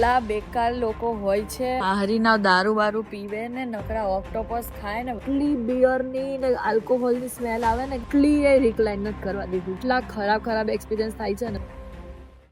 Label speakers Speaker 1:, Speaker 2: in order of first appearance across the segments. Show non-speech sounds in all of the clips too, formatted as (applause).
Speaker 1: એટલા બેકાર લોકો હોય છે. આહરીના દારૂ બારૂ પીવે ને નકરા ઓક્ટોપસ ખાય ને એટલી બિયરની ને આલ્કોહોલની સ્મેલ આવે ને એટલી એ રિકલાઇન નથી કરવા દીધું. એટલા ખરાબ ખરાબ એક્સપિરિયન્સ થાય છે ને.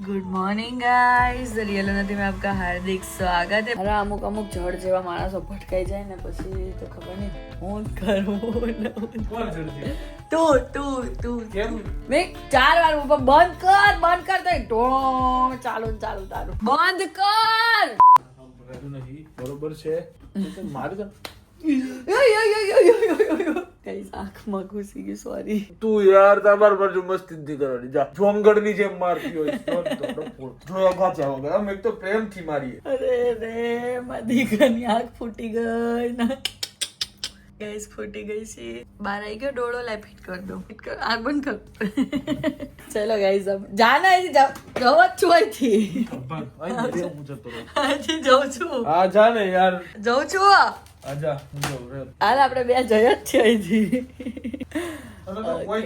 Speaker 1: ગુડ મોર્નિંગ ગાઈઝ રિયલ નથી મેં આપકા હાર્દિક સ્વાગત है। અરે અમુક અમુક જળ જેવા માણસો ભટકાઈ જાય ને પછી તો ખબર નહીં હું કરું ને હું
Speaker 2: કોણ ચડતી
Speaker 1: તું તું તું મેં ચાર વાર ઉપર બંધ કર બંધ કર તો ઢો ચાલુ ને ચાલુ તારું બંધ કર
Speaker 2: નથી બરોબર છે મારે તો
Speaker 1: આંખમાં ઘૂસી ગયું સોરી
Speaker 2: તું યાર તમાર જો મસ્તી કરવાની. જા. જોંગડની જેમ મારતી હોય. જોયા ગાંઠ્યા વગર. એક તો પ્રેમથી મારીએ
Speaker 1: અરે રે મારી દીકરાની આંખ ફૂટી ગઈ. ના. ગેસ ફૂટી ગઈ છે. બહાર આવી ગયો ડોળો લાઈ ફિટ કર દો. ફિટ કર આંખ બંધ કર. ચલો ગાઈઝ અબ જાના અહીંથી જાવ જ છું અહીંથી.
Speaker 2: અહીં.
Speaker 1: અહીંથી જઉં છું.
Speaker 2: આ જાને યાર.
Speaker 1: જઉં છું.
Speaker 2: આ જા
Speaker 1: હાલ આપણે બે જય જ છે અહીંથી
Speaker 2: તો કોઈ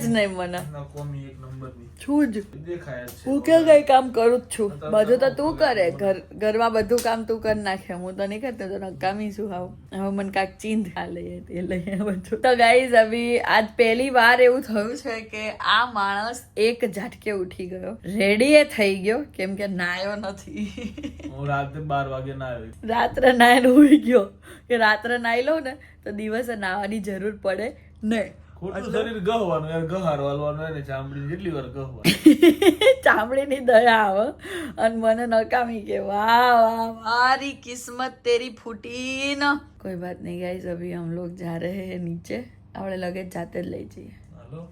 Speaker 2: જ
Speaker 1: નહીં મને.
Speaker 2: કોમી એક નંબરની
Speaker 1: છું જ.
Speaker 2: દેખાય જ છે.
Speaker 1: હું કે કઈ કામ કરું જ છું? બધું તો તું કરે. ઘર ઘરમાં બધું કામ તું કરી નાખે. હું તો નહીં કરતી તો નકામી છું. હાવ હવે મને કાંઈક ચીંધ આ લઈએ તે લઈએ બધું. તો ગાઈઝ અભી આજ પહેલી વાર એવું થયું છે કે આ માણસ એક ઝાટકે ઉઠી ગયો. રેડી એ થઈ ગયો કેમ કે નાયો નથી.
Speaker 2: હું રાતે બાર વાગે નાયો.
Speaker 1: રાત્રે નાઈને ઉઠી ગયો. કે રાત્રે નાઈ લઉં ને તો દિવસે નાવાની જરૂર પડે? નહીં.
Speaker 2: ખોટું શરીર ગહવાનું યાર ગહાર વાલવાનું એને ચામડી જેટલી વાર ગહવાનું. (laughs)
Speaker 1: ચામડીની દયા આવે અને મને નકામી કે વાહ વાહ મારી કિસ્મત તેરી ફૂટી ન. કોઈ વાત નહીં ગાઈસ અભી હમ લોગ જા રહે હે નીચે. આપણે લગેજ જાતે જ લઈ જઈએ.
Speaker 2: હાલો.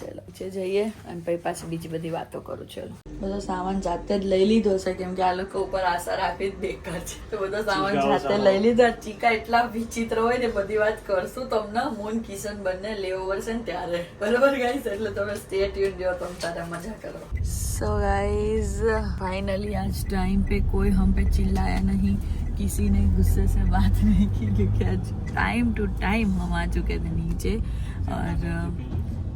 Speaker 1: ચલો છે જઈએ અને પછી પાછી બીજી બધી વાતો કરું ચલો બધો સામાન જાતે જ લઈ લીધો છે કેમ કે આ લોકો ઉપર આશા રાખવી જ બેકાર છે તો બધો સામાન
Speaker 2: ચીકાઓ
Speaker 1: જાતે
Speaker 2: સામાન.
Speaker 1: લઈ લીધો ચીકા એટલા વિચિત્ર હોય ને બધી વાત કરશું તમને મૂન કિશન બંને લેઓવર છે ને ત્યારે બરોબર ગાઈસ એટલે તમે સ્ટે ટ્યુન જો તમે તારે મજા કરો સો ગાઈસ फाइनली आज टाइम पे कोई हम पे चिल्लाया नहीं किसी ने गुस्से से बात नहीं की क्योंकि आज टाइम टू टाइम हम आ चुके थे नीचे और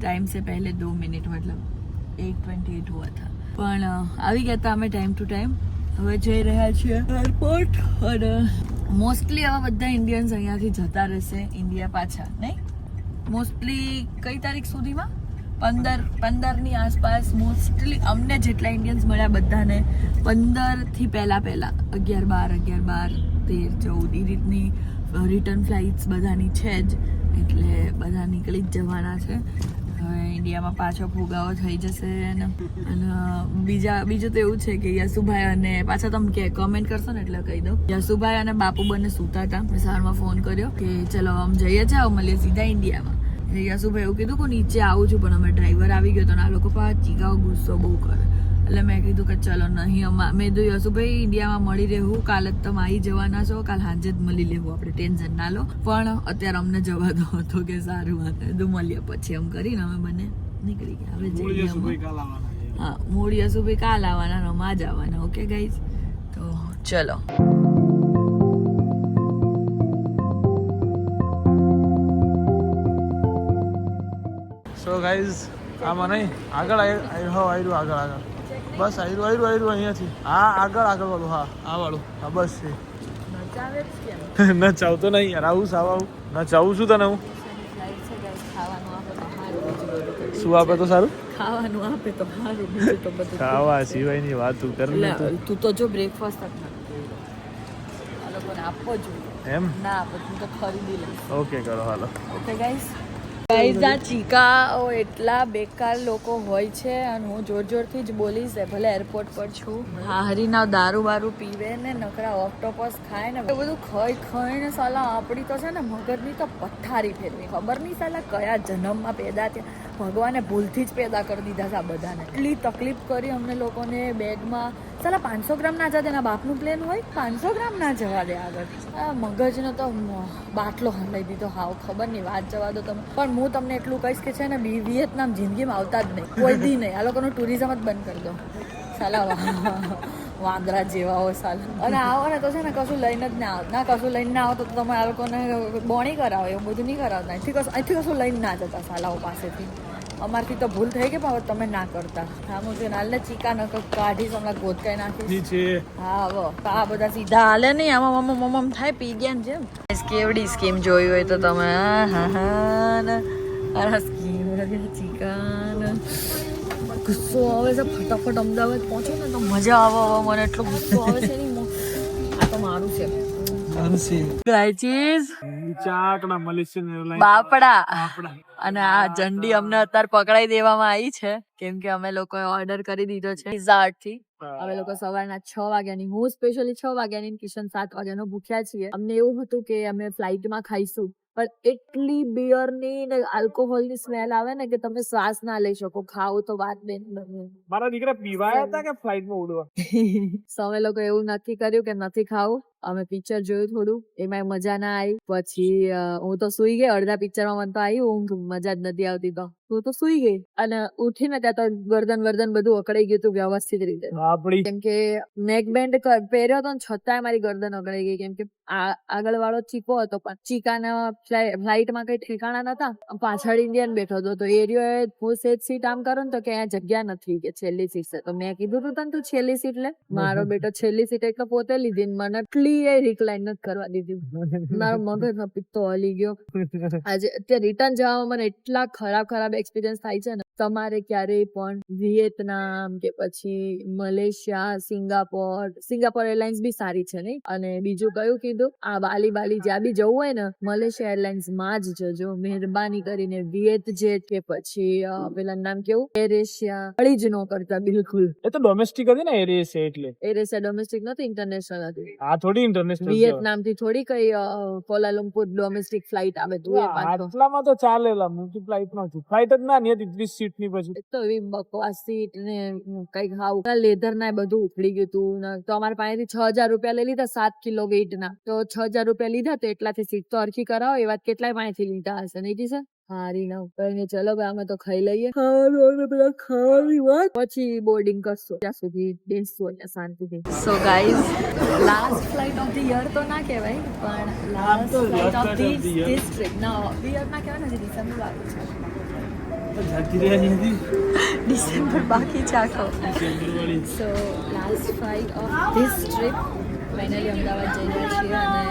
Speaker 1: टाइम से पहले दो मिनट मतलब एक ट्वेंटी एट हुआ था પણ અ, આવી ગયા હતા અમે ટાઈમ ટુ ટાઈમ હવે જઈ રહ્યા છીએ એરપોર્ટ અને મોસ્ટલી આવા બધા ઇન્ડિયન્સ અહીંયાથી જતા રહેશે ઇન્ડિયા પાછા નહીં મોસ્ટલી કઈ તારીખ સુધીમાં પંદર પંદરની આસપાસ મોસ્ટલી અમને જેટલા ઇન્ડિયન્સ મળ્યા બધાને પંદરથી પહેલાં પહેલાં અગિયાર બાર અગિયાર બાર તેર ચૌદ એ રીતની રિટર્ન ફ્લાઇટ્સ બધાની છે જ એટલે બધા નીકળી જ જવાના છે હવે ઇન્ડિયામાં પાછો ફુગાવો થઈ જશે અને બીજા, બીજું તો એવું છે કે યશુભાઈ અને પાછા તમે કે કમેન્ટ કરશો ને એટલે કહી દઉં. યશુભાઈ અને બાપુ બંને સૂતા હતા. મેં ફોન કર્યો કે, ચલો, આમ જઈએ છે મળીએ સીધા ઇન્ડિયામાં યશુભાઈ એવું કીધું કે નીચે આવું છું, પણ અમે ડ્રાઈવર આવી ગયો તો આ લોકો પાછા ચીકાઓ ગુસ્સો બહુ કરે. એટલે મેં કીધું કે ચલો નહીં અમા મેં હશું ભાઈ ઇન્ડિયામાં મળી રહેવું કાલ જ તમે આવી જવાના છો કાલ સાંજે જ મળી લેવું આપણે ટેન્શન ના લો. પણ અત્યારે અમને જવા દો (laughs) હતો કે સારું વાત કીધું મળીએ પછી એમ કરીને અમે બંને નીકળી ગયા. હવે જઈએ. હા મૂળ યશુભાઈ કાલ આવવાના રમા જ આવવાના ઓકે ગાઈઝ તો ચલો.
Speaker 2: સો ગાઈઝ આમાં નહીં આગળ આવ્યો આવ્યું આગળ આગળ. બસ આવ્યું આવ્યું આવ્યું અહીંયાથી. હા આગળ આગળ વાળું હા આ વાળું. હા બસ છે. (laughs) ન ચાવતો નહીં યાર આવું સાવ આવું. ન ચાવું છું તને હું.
Speaker 1: આપે બધું
Speaker 2: શું આપે તો સારું?
Speaker 1: ખાવાનું આપે તો સારું તો બધું
Speaker 2: ખાવા સિવાયની વાત તું કર તું.
Speaker 1: તું જો બ્રેકફાસ્ટ જ નથી કર્યો. આ આપવો જોઈએ
Speaker 2: એમ?
Speaker 1: ના આપે તું તો ખરીદી લઈશ.
Speaker 2: ઓકે કરો હાલો.
Speaker 1: ઓકે ગાઈસ ગાઈઝ આ ચીકાઓ એટલા બેકાર લોકો હોય છે અને હું જોર જોરથી જ બોલીશ ભલે એરપોર્ટ પર છું. હારીના દારૂ બારૂ પીવે ને નકરા ઓક્ટોપસ ખાય ને બધું ખઈ ખાઈને સાલા આપણી તો છે ને મગજની તો પથ્થારી ફેરવી. ખબર નહીં સાલા કયા જન્મમાં પેદા થયા. ભગવાને ભૂલથી જ પેદા કરી દીધા છે આ બધાને. એટલી તકલીફ કરી અમને લોકોને બેગમાં. સાલા, પાંચસો ગ્રામ ના જવા દે બાપનું પ્લેન હોય? પાંચસો ગ્રામ ના જવા દે આગળ. આ મગજનો તો બાટલો હલાઈ દીધો. હાવ ખબર નહીં, વાત જવા દો તમે. પણ હું તમને એટલું કહીશ કે છે ને, બી વિયેતનામ જિંદગીમાં આવતા જ નહીં. કોઈ દી નહીં. આ લોકોનું ટુરિઝમ જ બંધ કરી દો. સાલા વાંદરા જેવા હોય સાલ. અને આવો ને તો છે ને કશું લઈને જ ના આવો ના કશું લઈને ના આવો તો તમે આ લોકોને બોણી કરાવો એવું બધું નહીં કરાવતા. અહીંથી કશું અહીંથી કશું લઈને ના જતા સાલાઓ પાસેથી. અમારથી તો ભૂલ થઈ ગઈ પણ તમે ના કરતા. હા હું હાલને ચીકા ન કાઢી હમણાં ગોતકાઈ નાખી
Speaker 2: છે
Speaker 1: હા હવે આ બધા સીધા હાલે નહીં આમાં મમ્મ મમ્મ થાય પી ગયા ને જેમ. કેવડી સ્કીમ જોઈ હોય તો તમે હા હા ને. આ સ્કીમ ચિકન. ગુસ્સો આવે છે ફટાફટ અમદાવાદ પહોંચો ને તો મજા આવે આવે મને એટલો ગુસ્સો આવે છે ને આ તો મારું છે. અને આ ઝંડી અમને અત્યારે પકડાઈ દેવામાં આવી છે. કેમ કે અમે લોકોએ ઓર્ડર કરી દીધો છે થી. અમે લોકો સવારના છ વાગ્યાની હું સ્પેશિયલી છ વાગ્યાની કિશન સાત વાગ્યાનો ભૂખ્યા છીએ. અમને એવું હતું કે અમે ફ્લાઇટમાં ખાઈશું. પણ એટલી બિયરની ને આલ્કોહોલની સ્મેલ આવે ને કે તમે શ્વાસ ના લઈ શકો. ખાઓ તો વાત બેન બને.
Speaker 2: મારા દીકરા પીવાયા હતા કે ફ્લાઇટમાં ઉડવા? (laughs)
Speaker 1: So લોકો એવું નક્કી કર્યું કે નથી ખાવું. અમે પિક્ચર જોયું થોડું એમાં મજા ના આવી. પછી હું તો સુઈ ગઈ અડધા પિક્ચરમાં મને તો આવી ઊંઘ મજા જ નથી આવતી તો. હું તો સુઈ ગઈ અને ઉઠીને ત્યાં તો ગરદન વર્દન બધું અકળાઈ ગયું હતું વ્યવસ્થિત રીતે. કેમ કે નેક બેન્ડ પહેર્યો હતો છતાંય મારી ગરદન અકળાઈ ગઈ. કેમ કે આ આગળ વાળો ચીકો હતો પણ ચીકાના ફ્લાઇટમાં કઈ ઠેકાણા નતા પાછળ ઇન્ડિયન બેઠો હતો તો એરિયો હું સેજ સીટ આમ કરો ને તો કે અહીંયા જગ્યા નથી કે છેલ્લી સીટ છે. તો મેં કીધું તું તને તું છેલ્લી સીટ લે. મારો બેટો છેલ્લી સીટ એટલે પોતે લીધી મને એટલી એ રિક્લાઇન નથી કરવા દીધી. મારો મગજનો પિત્તો હલી ગયો. (laughs) આજે અત્યારે રિટર્ન જવામાં મને એટલા ખરાબ ખરાબ એક્સપિરિયન્સ થાય છે ને. તમારે ક્યારેય પણ વિયેતનામ કે પછી મલેશિયા સિંગાપોર સિંગાપોર એરલાઇન્સ બી સારી છે નહીં? અને બીજું કયું કીધું? આ બાલી બાલી જ્યાં બી જવું હોય ને મલેશિયા એરલાઇન્સમાં જ જજો. મહેરબાની કરીને વિયેત જેટ કે પછી પેલા નામ કેવું? એર એશિયા અળી જ ન કરતા બિલકુલ.
Speaker 2: એ તો ડોમેસ્ટિક હતી ને એર એશિયા એટલે.
Speaker 1: એર એશિયા ડોમેસ્ટિક નથી ઇન્ટરનેશનલ હતી.
Speaker 2: આ થોડી ઇન્ટરનેશનલ
Speaker 1: વિયેતનામથી થોડી કઈ કોલાલુમપુર ડોમેસ્ટિક ફ્લાઇટ આવે તું એ
Speaker 2: આટલામાં તો ચાલેલા મોટી ફ્લાઇટમાં ફ્લાઇટ જ ના ની હતી ત્રીસ સીટની પછી
Speaker 1: તો એવી બકવાસ સીટ ને કંઈક હાવ લેધર ના બધું ઉખડી ગયું તું ને તો અમારા પાસેથી છ હજાર રૂપિયા લઈ લીધા સાત કિલો વેઇટ ના. તો છ હજાર રૂપિયા લીધા તો એટલાથી સીટ તો અરખી કરાવો એ વાત કેટલાય પાસેથી લીધા હશે નહીં સર? હારી ના કઈને ચલો ભાઈ અમે તો ખાઈ લઈએ. પેલા ખાવાની વાત. પછી બોર્ડિંગ કરશું ત્યાં સુધી બેસશું અહીંયા શાંતિથી. So guys last flight of the year તો ના કહેવાય પણ last
Speaker 2: flight of the
Speaker 1: district ના યર ના કહેવાય ને ડિસેમ્બર બાકી છે. ડિસેમ્બર બાકી છે આખો. So last flight of this trip finally Ahmedabad જઈ રહ્યા છીએ અને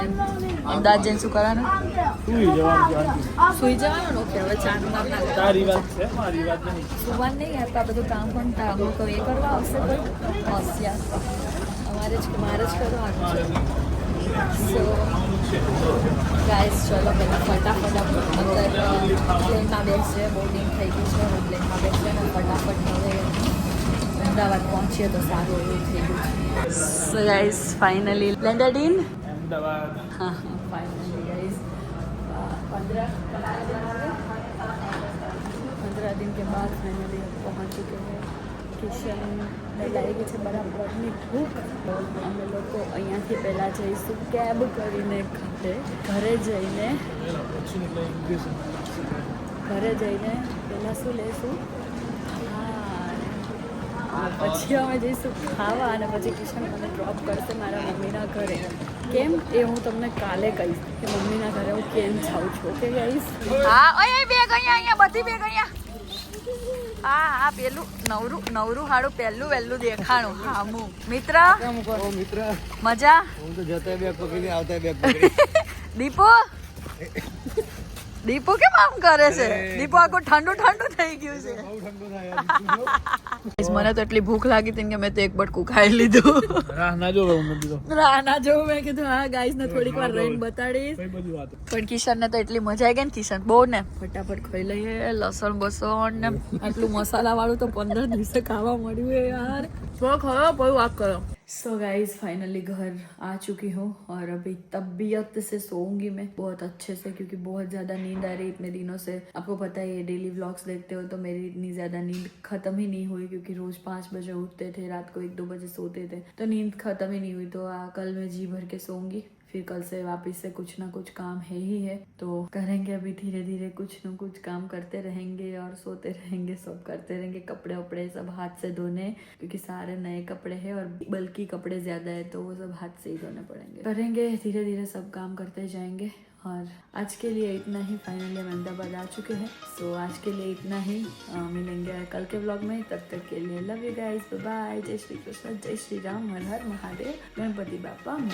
Speaker 1: અમદાવાદ જઈને શું કરવાનું?
Speaker 2: સુઈ જવાનું
Speaker 1: ઓકે હવે ચાનું નામ ના
Speaker 2: તારી વાત છે મારી વાત નહીં.
Speaker 1: સુવાનું નહીં યાર આ બધું કામ પણ તા- હું તો એ કરવા આવશે કોઈ? હોશિયાર અમારે જ મારે જ કરવાનું છે. સો ગાઈસ ચલો પહેલાં ફટાફટ અંદર પ્લેનમાં બેસીએ બોર્ડિંગ થઈ ગયું છે હું પ્લેનમાં બેસીએ અને ફટાફટ હવે અમદાવાદ પહોંચીએ તો સારું એવું થઈ ગયું છે so guys finally
Speaker 2: landed
Speaker 1: in Ahmedabad હા હા ફાઇનલી ગાઈસ પંદ્રહ પંદ્રહ દિન કે બાદ ફાઇનલી પહોંચી ગયો કિશન લાગી છે બરાબરની ભૂખ અમે લોકો અહીંયાથી પહેલાં જઈશું કેબ કરીને ઘરે ઘરે જઈને ઘરે જઈને પહેલાં શું હા, પછી અમે જઈશું ખાવા અને પછી કિશન મને ડ્રોપ કરશે મારા મમ્મીના ઘરે. કેમ? એ હું તમને કાલે કહીશ કે મમ્મીના ઘરે હું કેમ જાઉં છું. ઓકે ગાઈસ હા, ઓય બેગ અહીંયા અહીંયા, બધી બેગ અહીંયા હા આ પેલું નવરું નવરું હાડું પહેલું વહેલું દેખાણું. હા મિત્ર
Speaker 3: મિત્ર?
Speaker 1: મજા?
Speaker 3: હું તો જતા બેગ પકડી આવતા બેગ પકડી. (laughs)
Speaker 1: દીપુ? (laughs) દીપો કેમ આમ કરે છે? દીપો આખું ઠંડુ ઠંડુ થઈ ગયું છે. મને તો એટલી ભૂખ લાગી હતી કે મેં તો એક બટકું ખાઈ લીધું.
Speaker 2: રાહ ના જોવું રાહ
Speaker 1: ના જોવું મેં કીધું હા ગાઈસ ને થોડીક વાર રહીને બતાડીશ. પણ કિશન ને તો એટલી મજા આવી ગઈ ને કિશન બહુ ને. ફટાફટ ખાઈ લઈએ લસણ બસણ ને. આટલું મસાલા વાળું તો પંદર દિવસે ખાવા મળ્યું યાર. થોડો ખરો પછી વાત કરો. सो गाइज़ फाइनली घर आ चुकी हूँ और अभी तबीयत से सोऊँगी मैं बहुत अच्छे से क्योंकि बहुत ज़्यादा नींद आ रही इतने दिनों से। आपको पता है ये डेली व्लॉग्स देखते हो तो मेरी इतनी ज़्यादा नींद खत्म ही नहीं हुई क्योंकि रोज़ पाँच बजे उठते थे रात को एक दो बजे सोते थे। तो नींद खत्म ही नहीं हुई तो आ, कल मैं जी भर के सोऊँगी। फिर कल से वापस से कुछ ना कुछ काम है ही है। तो करेंगे अभी धीरे धीरे कुछ न कुछ काम करते रहेंगे और सोते रहेंगे, सब करते रहेंगे। कपड़े वपड़े सब हाथ से धोने, क्योंकि सारे नए कपड़े हैं और बल्कि कपड़े ज़्यादा है तो वो सब हाथ से ही धोने पड़ेंगे। करेंगे धीरे धीरे सब काम करते जाएँगे। और आज के लिए इतना ही। फाइनली हम अहमदाबाद आ चुके हैं। सो आज के लिए इतना ही। आ, मिलेंगे कल के ब्लॉग में। तब तक के लिए लव यू गाइस बाय जय श्री कृष्ण जय श्री राम हर हर महादेव। गणपति बापा।